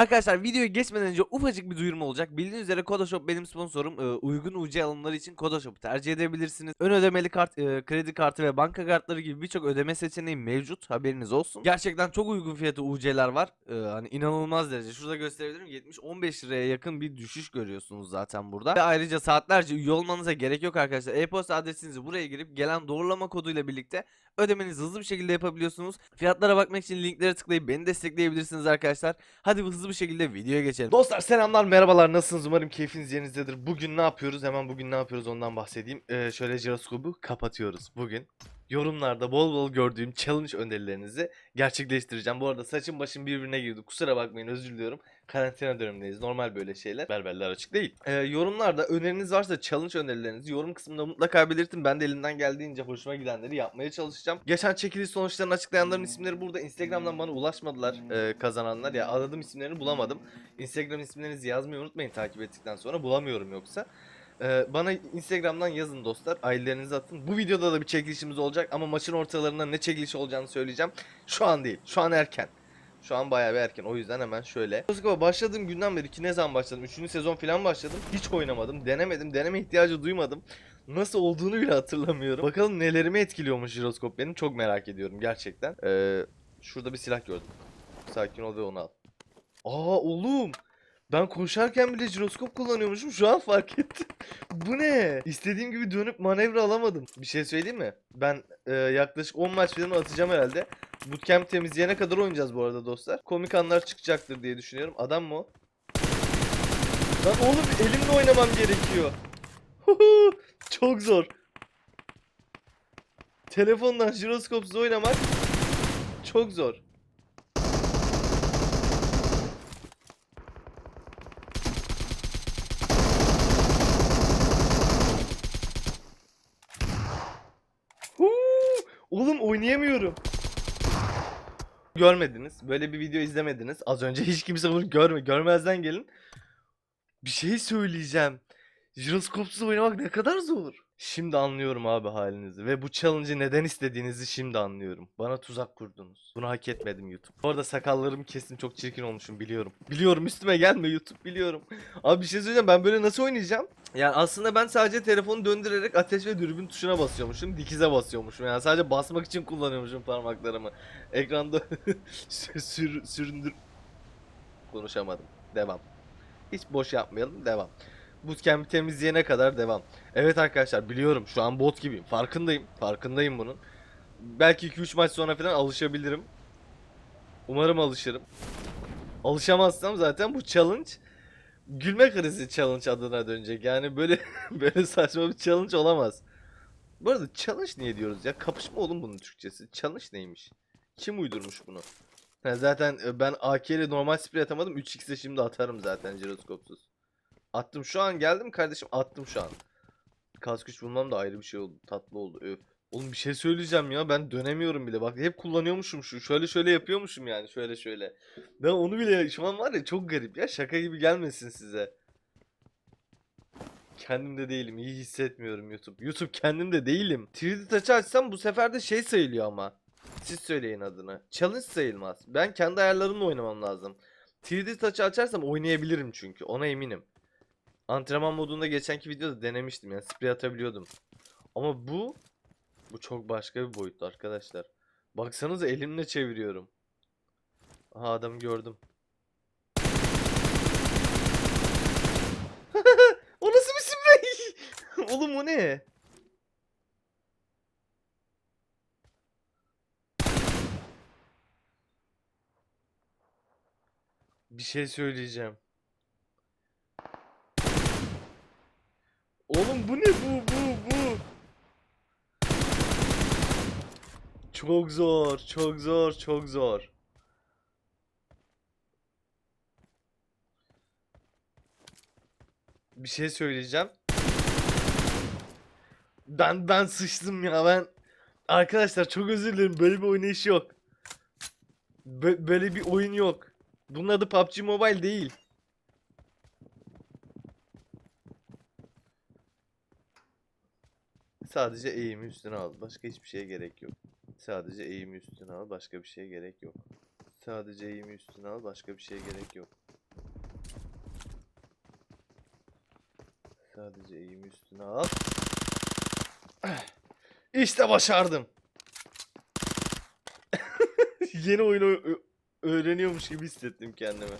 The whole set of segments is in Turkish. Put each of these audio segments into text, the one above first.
Arkadaşlar videoya geçmeden önce ufacık bir duyurum olacak. Bildiğiniz üzere Kodoshop benim sponsorum. Ee, uygun UC alımları için Kodoshop'u tercih edebilirsiniz. Ön ödemeli kart, e, kredi kartı ve banka kartları gibi birçok ödeme seçeneği mevcut. Haberiniz olsun. Gerçekten çok uygun fiyatı UC'ler var. Ee, hani inanılmaz derece. Şurada gösterebilirim. 70-15 liraya yakın bir düşüş görüyorsunuz zaten burada. Ve ayrıca saatlerce üye olmanıza gerek yok arkadaşlar. E-posta adresinizi buraya girip gelen doğrulama koduyla birlikte ödemenizi hızlı bir şekilde yapabiliyorsunuz. Fiyatlara bakmak için linklere tıklayıp beni destekleyebilirsiniz arkadaşlar. Hadi hızlı bir şekilde videoya geçelim. Dostlar selamlar merhabalar nasılsınız umarım keyfiniz yerinizdedir. Bugün ne yapıyoruz hemen bugün ne yapıyoruz ondan bahsedeyim. Ee, şöyle jiroskopu kapatıyoruz bugün. Yorumlarda bol bol gördüğüm challenge önerilerinizi gerçekleştireceğim. Bu arada saçım başım birbirine girdi. Kusura bakmayın özür diliyorum. Karantina dönemindeyiz. Normal böyle şeyler. Berberler açık değil. Ee, yorumlarda öneriniz varsa challenge önerilerinizi yorum kısmında mutlaka belirtin. Ben de elimden geldiğince hoşuma gidenleri yapmaya çalışacağım. Geçen çekiliş sonuçlarını açıklayanların isimleri burada. Instagram'dan bana ulaşmadılar e, kazananlar. Ya aradım isimlerini bulamadım. Instagram isimlerinizi yazmayı unutmayın takip ettikten sonra. Bulamıyorum yoksa. Ee, bana Instagram'dan yazın dostlar. Ailelerinizi atın. Bu videoda da bir çekilişimiz olacak ama maçın ortalarında ne çekilişi olacağını söyleyeceğim. Şu an değil. Şu an erken. Şu an bayağı bir erken. O yüzden hemen şöyle. Moskova başladığım günden beri ki ne zaman başladım? Üçüncü sezon falan başladım. Hiç oynamadım. Denemedim. Deneme ihtiyacı duymadım. Nasıl olduğunu bile hatırlamıyorum. Bakalım nelerimi etkiliyormuş jiroskop benim. Çok merak ediyorum gerçekten. Ee, şurada bir silah gördüm. Sakin ol ve onu al. Aa oğlum. Ben koşarken bile jiroskop kullanıyormuşum. Şu an fark ettim. Bu ne? İstediğim gibi dönüp manevra alamadım. Bir şey söyleyeyim mi? Ben e, yaklaşık 10 maç falan atacağım herhalde. Bootcamp temizleyene kadar oynayacağız bu arada dostlar. Komik anlar çıkacaktır diye düşünüyorum. Adam mı o? Lan oğlum elimle oynamam gerekiyor. Çok zor. Telefondan jiroskopsuz oynamak çok zor. Huu! Oynayamıyorum. Görmediniz. Böyle bir video izlemediniz. Az önce hiç kimse bunu görme, görmezden gelin. Bir şey söyleyeceğim. Jiroskopsuz oynamak ne kadar zor. Şimdi anlıyorum abi halinizi ve bu challenge'ı neden istediğinizi şimdi anlıyorum. Bana tuzak kurdunuz. Bunu hak etmedim YouTube. Bu arada sakallarımı kestim çok çirkin olmuşum biliyorum. Biliyorum üstüme gelme YouTube biliyorum. Abi bir şey söyleyeceğim ben böyle nasıl oynayacağım? Yani aslında ben sadece telefonu döndürerek ateş ve dürbün tuşuna basıyormuşum. Dikize basıyormuşum. Yani sadece basmak için kullanıyormuşum parmaklarımı. Ekranda sür, sür, süründür... Konuşamadım. Devam. Hiç boş yapmayalım. Devam. Bootcamp'i temizleyene kadar devam. Evet arkadaşlar biliyorum şu an bot gibiyim. Farkındayım. Farkındayım bunun. Belki 2-3 maç sonra falan alışabilirim. Umarım alışırım. Alışamazsam zaten bu challenge gülme krizi challenge adına dönecek. Yani böyle böyle saçma bir challenge olamaz. Bu arada challenge niye diyoruz ya? Kapışma oğlum bunun Türkçesi. Challenge neymiş? Kim uydurmuş bunu? Ha, zaten e, ben AK ile normal sprey atamadım. 3x'e şimdi atarım zaten jiroskopsuz. Attım şu an geldim kardeşim attım şu an. Kask güç bulmam da ayrı bir şey oldu. Tatlı oldu. Öf. Oğlum bir şey söyleyeceğim ya ben dönemiyorum bile. Bak hep kullanıyormuşum şu. Şöyle şöyle yapıyormuşum yani. Şöyle şöyle. Ben onu bile şu an var ya çok garip ya. Şaka gibi gelmesin size. Kendimde değilim. iyi hissetmiyorum YouTube. YouTube kendimde değilim. 3D Touch'ı açsam bu sefer de şey sayılıyor ama. Siz söyleyin adını. Challenge sayılmaz. Ben kendi ayarlarımla oynamam lazım. 3D Touch'ı açarsam oynayabilirim çünkü. Ona eminim. Antrenman modunda geçenki videoda denemiştim yani sprey atabiliyordum. Ama bu bu çok başka bir boyuttu arkadaşlar. Baksanıza elimle çeviriyorum. Aha adamı gördüm. o nasıl bir sprey? Oğlum o ne? Bir şey söyleyeceğim. Oğlum bu ne bu bu? Çok zor, çok zor, çok zor. Bir şey söyleyeceğim. Ben ben sıçtım ya ben. Arkadaşlar çok özür dilerim böyle bir oynayış yok. Bö- böyle bir oyun yok. Bunun adı PUBG Mobile değil. Sadece eğimi üstüne al. Başka hiçbir şeye gerek yok. Sadece eğimi üstüne al. Başka bir şeye gerek yok. Sadece eğimi üstüne al. Başka bir şeye gerek yok. Sadece eğimi üstüne al. İşte başardım. Yeni oyunu öğreniyormuş gibi hissettim kendimi.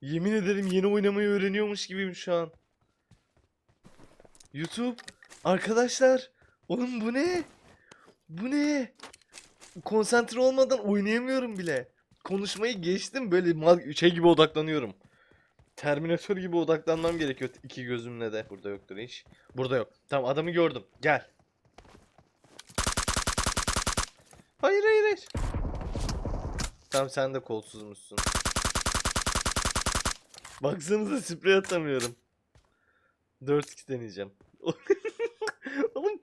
Yemin ederim yeni oynamayı öğreniyormuş gibiyim şu an. YouTube arkadaşlar oğlum bu ne? Bu ne? Konsantre olmadan oynayamıyorum bile. Konuşmayı geçtim böyle şey gibi odaklanıyorum. Terminatör gibi odaklanmam gerekiyor iki gözümle de. Burada yoktur hiç. Burada yok. Tamam adamı gördüm. Gel. Hayır hayır hayır. Tamam sen de kolsuzmuşsun. Baksanıza sprey atamıyorum. 4x deneyeceğim. Oğlum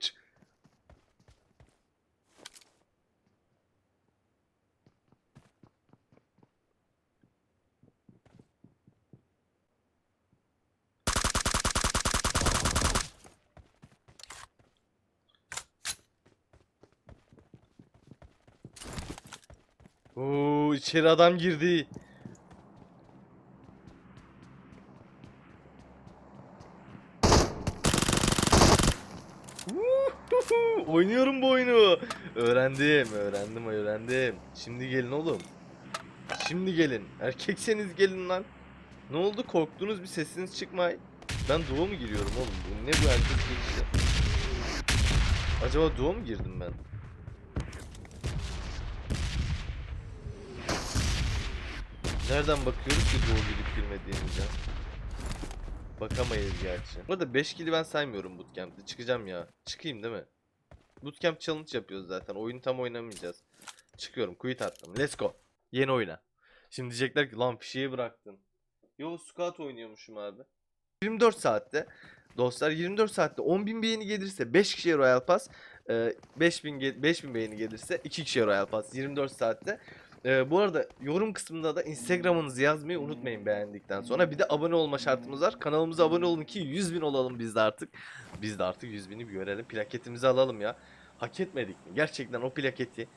Oo, içeri adam girdi. Oynuyorum bu oyunu. Öğrendim, öğrendim, öğrendim. Şimdi gelin oğlum. Şimdi gelin. Erkekseniz gelin lan. Ne oldu? Korktunuz bir sesiniz çıkmay. Ben doğu mu giriyorum oğlum? Bu ne bu erkek girişi? Acaba doğu mu girdim ben? Nereden bakıyoruz ki doğu girip girmediğimize? Bakamayız gerçi. Bu arada 5 kili ben saymıyorum bootcamp'te. Çıkacağım ya. Çıkayım değil mi? Bootcamp challenge yapıyoruz zaten. Oyunu tam oynamayacağız. Çıkıyorum. Quit attım. Let's go. Yeni oyna. Şimdi diyecekler ki lan fişeği bıraktın. Yo squat oynuyormuşum abi. 24 saatte dostlar 24 saatte 10.000 beğeni gelirse 5 kişiye Royal Pass, e, 5000 ge- 5000 beğeni gelirse 2 kişiye Royal Pass 24 saatte. E, bu arada yorum kısmında da Instagram'ınızı yazmayı unutmayın beğendikten sonra. Bir de abone olma şartımız var. Kanalımıza abone olun ki 100 bin olalım biz de artık. Biz de artık 100 bini bir görelim. Plaketimizi alalım ya. Hak etmedik mi? Gerçekten o plaketi.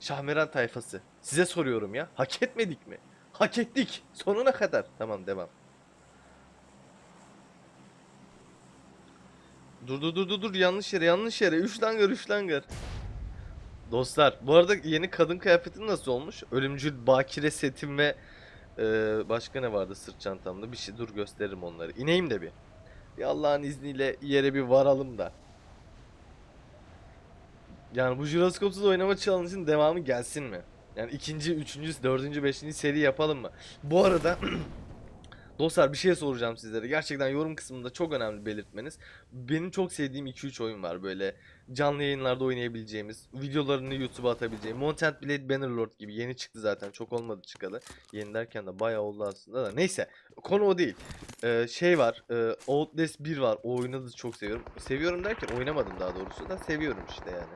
Şahmeran tayfası. Size soruyorum ya. Hak etmedik mi? Hak ettik. Sonuna kadar. Tamam devam. Dur dur dur dur dur yanlış yere yanlış yere. Üç langar üç langar. Dostlar bu arada yeni kadın kıyafetim nasıl olmuş? Ölümcül bakire setim ve e, başka ne vardı sırt çantamda? Bir şey dur gösteririm onları. İneyim de bir. Bir Allah'ın izniyle yere bir varalım da. Yani bu jiroskopsuz oynama challenge'ın devamı gelsin mi? Yani ikinci, üçüncü, dördüncü, beşinci seri yapalım mı? Bu arada dostlar bir şey soracağım sizlere. Gerçekten yorum kısmında çok önemli belirtmeniz. Benim çok sevdiğim 2-3 oyun var böyle canlı yayınlarda oynayabileceğimiz, videolarını YouTube'a atabileceğim. Mountain Blade Bannerlord gibi yeni çıktı zaten. Çok olmadı çıkalı. Yeni derken de bayağı oldu aslında da. Neyse konu o değil. Ee, şey var. E, Outlast 1 var. O oyunu da çok seviyorum. Seviyorum derken oynamadım daha doğrusu da seviyorum işte yani.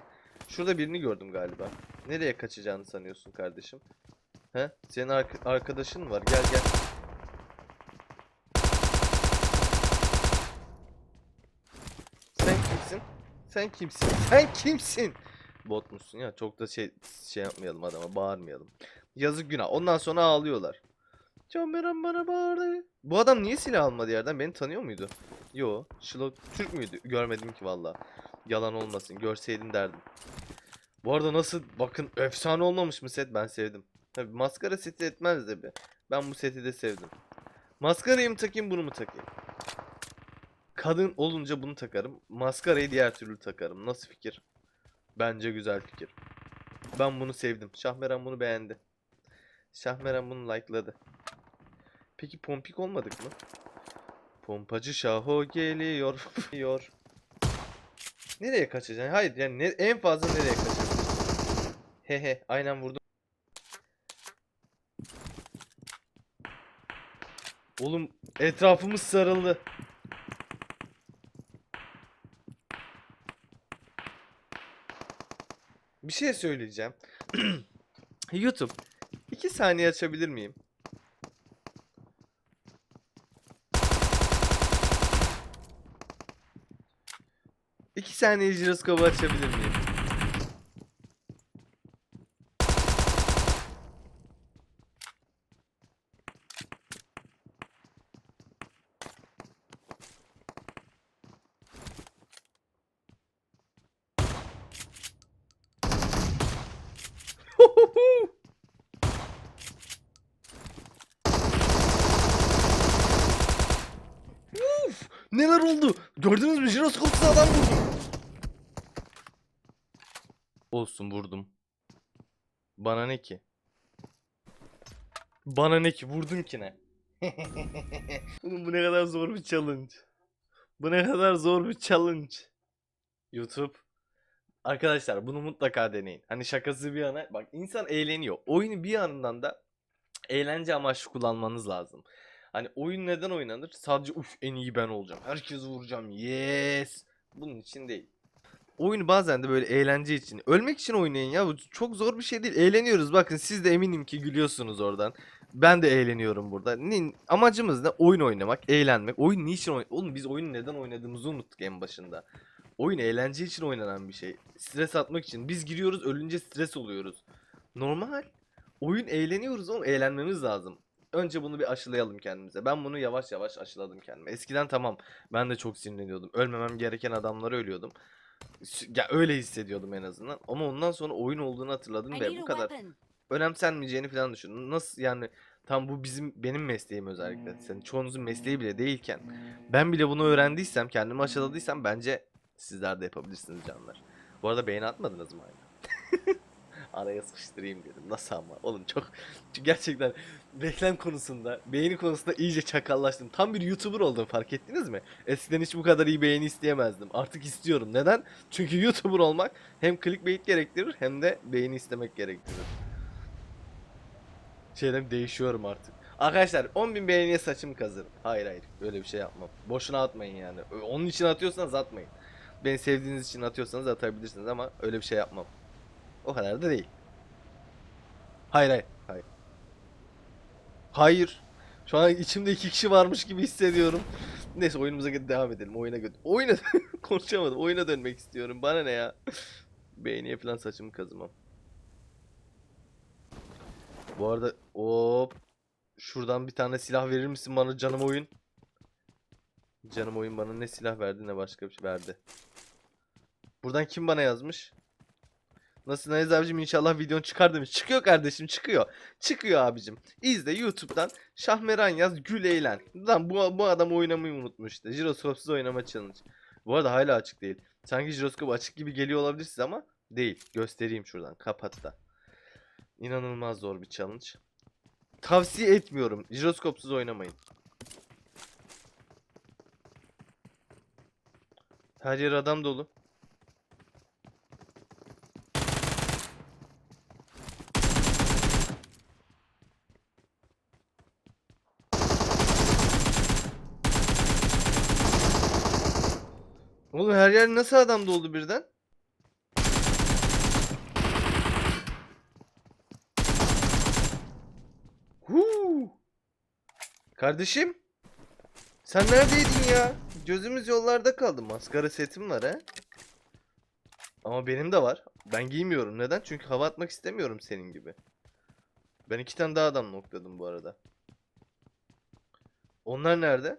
Şurada birini gördüm galiba. Nereye kaçacağını sanıyorsun kardeşim? He? Senin ark- arkadaşın var? Gel gel. Sen kimsin? Sen kimsin? Sen kimsin? Botmuşsun ya. Çok da şey şey yapmayalım adama. Bağırmayalım. Yazık günah. Ondan sonra ağlıyorlar. Canberan bana bağırdı. Bu adam niye silah almadı yerden? Beni tanıyor muydu? Yo. Şilo Türk müydü? Görmedim ki valla. Yalan olmasın. Görseydin derdim. Bu arada nasıl bakın efsane olmamış mı set? Ben sevdim. Tabi maskara seti etmez de be. Ben bu seti de sevdim. Maskarayı mı takayım bunu mu takayım? Kadın olunca bunu takarım. Maskarayı diğer türlü takarım. Nasıl fikir? Bence güzel fikir. Ben bunu sevdim. Şahmeran bunu beğendi. Şahmeran bunu likeladı. Peki pompik olmadık mı? Pompacı Şaho geliyor. Yor. Nereye kaçacaksın? Hayır yani ne, en fazla nereye kaçacaksın? Hehe aynen vurdum. Oğlum etrafımız sarıldı. Bir şey söyleyeceğim. YouTube. iki saniye açabilir miyim? 2 saniye jiroskopu açabilir miyim? Uf, neler oldu? Gördünüz mü? Jiroskopsuz adam vurdum. Olsun vurdum. Bana ne ki? Bana ne ki? Vurdum ki ne? Oğlum bu ne kadar zor bir challenge. Bu ne kadar zor bir challenge. YouTube. Arkadaşlar bunu mutlaka deneyin. Hani şakası bir yana. Bak insan eğleniyor. Oyunu bir yanından da eğlence amaçlı kullanmanız lazım. Hani oyun neden oynanır? Sadece uf en iyi ben olacağım. Herkesi vuracağım. Yes. Bunun için değil. Oyunu bazen de böyle eğlence için. Ölmek için oynayın ya. Bu çok zor bir şey değil. Eğleniyoruz. Bakın siz de eminim ki gülüyorsunuz oradan. Ben de eğleniyorum burada. Ne, amacımız ne? Oyun oynamak, eğlenmek. Oyun niçin oyn Oğlum biz oyunu neden oynadığımızı unuttuk en başında. Oyun eğlence için oynanan bir şey. Stres atmak için. Biz giriyoruz ölünce stres oluyoruz. Normal. Oyun eğleniyoruz oğlum. Eğlenmemiz lazım. Önce bunu bir aşılayalım kendimize. Ben bunu yavaş yavaş aşıladım kendime. Eskiden tamam ben de çok sinirleniyordum. Ölmemem gereken adamlara ölüyordum. Ya öyle hissediyordum en azından. Ama ondan sonra oyun olduğunu hatırladım ve bu kadar weapon. Önemsenmeyeceğini falan düşündüm. Nasıl yani tam bu bizim benim mesleğim özellikle. Senin çoğunuzun mesleği bile değilken ben bile bunu öğrendiysem, kendimi aşıladıysam bence sizler de yapabilirsiniz canlar. Bu arada beğeni atmadınız mı hala? Araya sıkıştırayım dedim. Nasıl ama? Oğlum çok gerçekten reklam konusunda, beğeni konusunda iyice çakallaştım. Tam bir YouTuber oldum fark ettiniz mi? Eskiden hiç bu kadar iyi beğeni isteyemezdim. Artık istiyorum. Neden? Çünkü YouTuber olmak hem clickbait gerektirir hem de beğeni istemek gerektirir. Şeyden değişiyorum artık. Arkadaşlar 10.000 beğeniye saçımı kazırım. Hayır hayır öyle bir şey yapmam. Boşuna atmayın yani. Onun için atıyorsanız atmayın. Beni sevdiğiniz için atıyorsanız atabilirsiniz ama öyle bir şey yapmam. O kadar da değil. Hayır hayır hayır. Hayır. Şu an içimde iki kişi varmış gibi hissediyorum. Neyse oyunumuza devam edelim. Oyuna gö- Oyuna konuşamadım. Oyuna dönmek istiyorum. Bana ne ya? Beğeniye falan saçımı kazımam. Bu arada hop şuradan bir tane silah verir misin bana canım oyun? Canım oyun bana ne silah verdi ne başka bir şey verdi. Buradan kim bana yazmış? Nasıl Nayiz abicim inşallah videon çıkar demiş. Çıkıyor kardeşim çıkıyor. Çıkıyor abicim. İzle YouTube'dan Şahmeran yaz gül eğlen. Lan bu, bu adam oynamayı unutmuş işte. Jiroskopsuz oynama challenge. Bu arada hala açık değil. Sanki jiroskop açık gibi geliyor olabilir size ama değil. Göstereyim şuradan. Kapat da. İnanılmaz zor bir challenge. Tavsiye etmiyorum. Jiroskopsuz oynamayın. Her yer adam dolu. Oğlum her yer nasıl adam doldu birden? Huu. Kardeşim. Sen neredeydin ya? Gözümüz yollarda kaldı. Maskara setim var ha. Ama benim de var. Ben giymiyorum. Neden? Çünkü hava atmak istemiyorum senin gibi. Ben iki tane daha adam nokladım bu arada. Onlar nerede?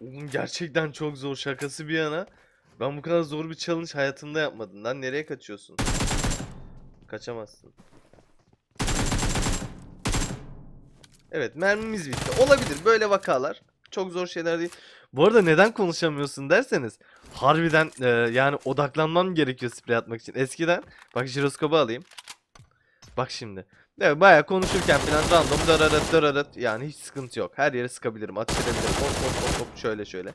Oğlum gerçekten çok zor şakası bir yana. Ben bu kadar zor bir challenge hayatımda yapmadım. Lan nereye kaçıyorsun? Kaçamazsın. Evet mermimiz bitti. Olabilir böyle vakalar. Çok zor şeyler değil. Bu arada neden konuşamıyorsun derseniz. Harbiden e, yani odaklanmam gerekiyor sprey atmak için. Eskiden bak jiroskopu alayım. Bak şimdi. Evet bayağı konuşurken falan random dararat dararat yani hiç sıkıntı yok. Her yere sıkabilirim, atış edebilirim. Hop hop hop hop şöyle şöyle.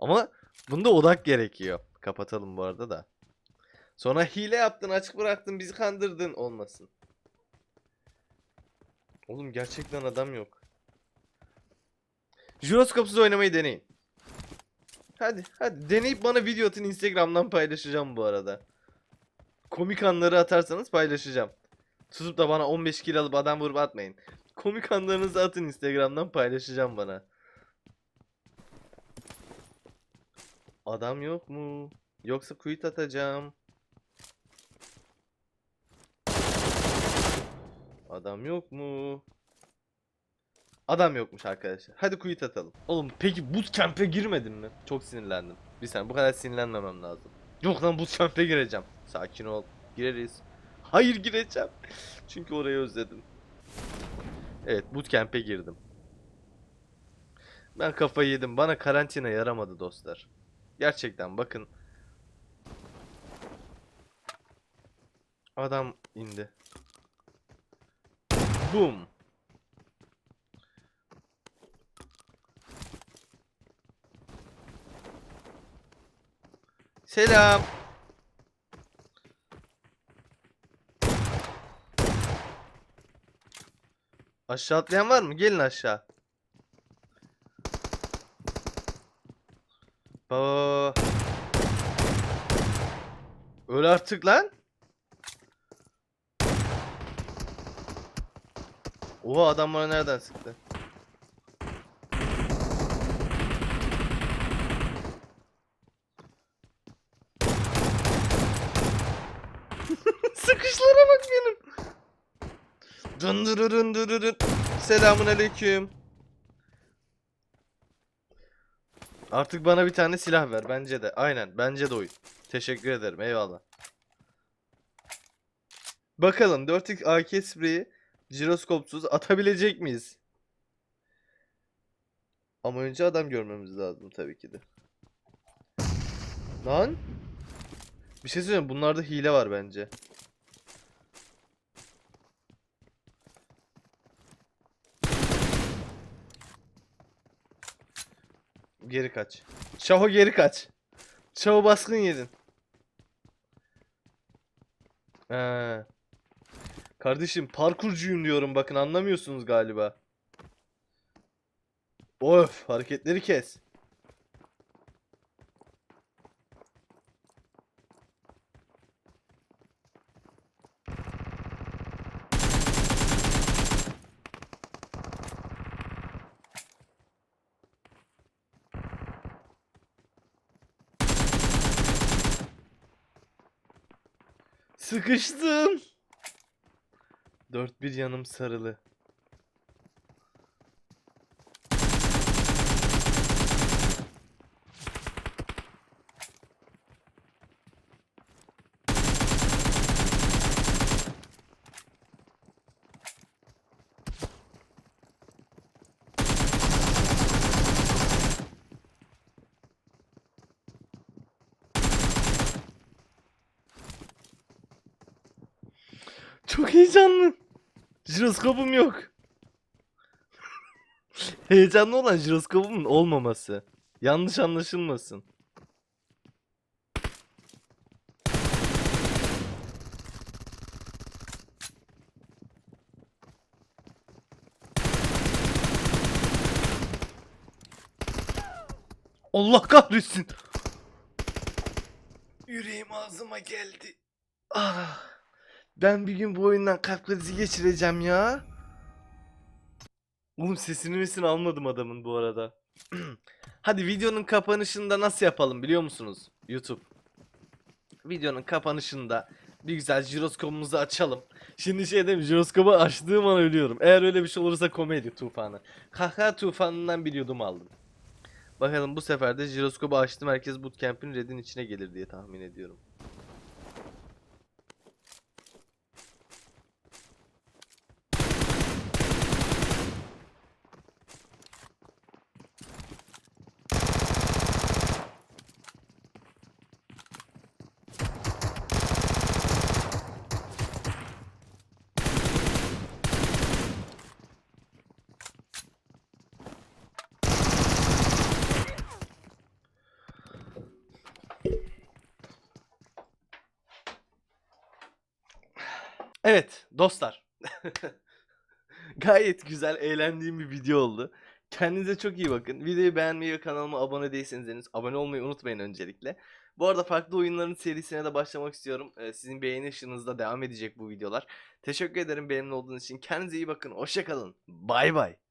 Ama bunda odak gerekiyor. Kapatalım bu arada da. Sonra hile yaptın, açık bıraktın, bizi kandırdın olmasın. Oğlum gerçekten adam yok. Jiroskopsuz oynamayı deneyin. Hadi hadi deneyip bana video atın Instagram'dan paylaşacağım bu arada. Komik anları atarsanız paylaşacağım. Tutup da bana 15 kill alıp adam vurup atmayın. Komik anlarınızı atın Instagram'dan paylaşacağım bana. Adam yok mu? Yoksa quit atacağım. Adam yok mu? Adam yokmuş arkadaşlar. Hadi quit atalım. Oğlum peki bootcamp'e girmedin mi? Çok sinirlendim. Bir saniye bu kadar sinirlenmemem lazım. Yok lan bootcamp'e gireceğim. Sakin ol. Gireriz. Hayır gireceğim. Çünkü orayı özledim. Evet bootcamp'e girdim. Ben kafayı yedim. Bana karantina yaramadı dostlar. Gerçekten bakın. Adam indi. Boom. Selam. Aşağı atlayan var mı? Gelin aşağı. Baba. Öl artık lan. Oha adam bana nereden sıktı? Sıkışlara bak benim. Dındırırın dırırın. Selamun aleyküm. Artık bana bir tane silah ver bence de. Aynen bence de oyun. Teşekkür ederim eyvallah. Bakalım 4x AK spreyi jiroskopsuz atabilecek miyiz? Ama önce adam görmemiz lazım tabii ki de. Lan? Bir şey söyleyeyim bunlarda hile var bence. Geri kaç. Şaho geri kaç. Şaho baskın yedin. He. Kardeşim parkurcuyum diyorum bakın anlamıyorsunuz galiba. Of hareketleri kes. Sıkıştım. Dört bir yanım sarılı. Çok heyecanlı. Jiroskopum yok. Heyecanlı olan jiroskopumun olmaması. Yanlış anlaşılmasın. Allah kahretsin. Yüreğim ağzıma geldi. Ah. Ben bir gün bu oyundan kalp krizi geçireceğim ya. Oğlum sesini misin almadım adamın bu arada. Hadi videonun kapanışında nasıl yapalım biliyor musunuz? YouTube. Videonun kapanışında bir güzel jiroskopumuzu açalım. Şimdi şey diyeyim jiroskopu açtığım an ölüyorum. Eğer öyle bir şey olursa komedi tufanı. Kahkaha tufanından bir yudum aldım. Bakalım bu sefer de jiroskopu açtım herkes bootcamp'in red'in içine gelir diye tahmin ediyorum. Evet dostlar. Gayet güzel eğlendiğim bir video oldu. Kendinize çok iyi bakın. Videoyu beğenmeyi ve kanalıma abone değilseniz henüz abone olmayı unutmayın öncelikle. Bu arada farklı oyunların serisine de başlamak istiyorum. Ee, sizin beğeni ışığınızda devam edecek bu videolar. Teşekkür ederim benimle olduğunuz için. Kendinize iyi bakın. Hoşçakalın. Bay bay.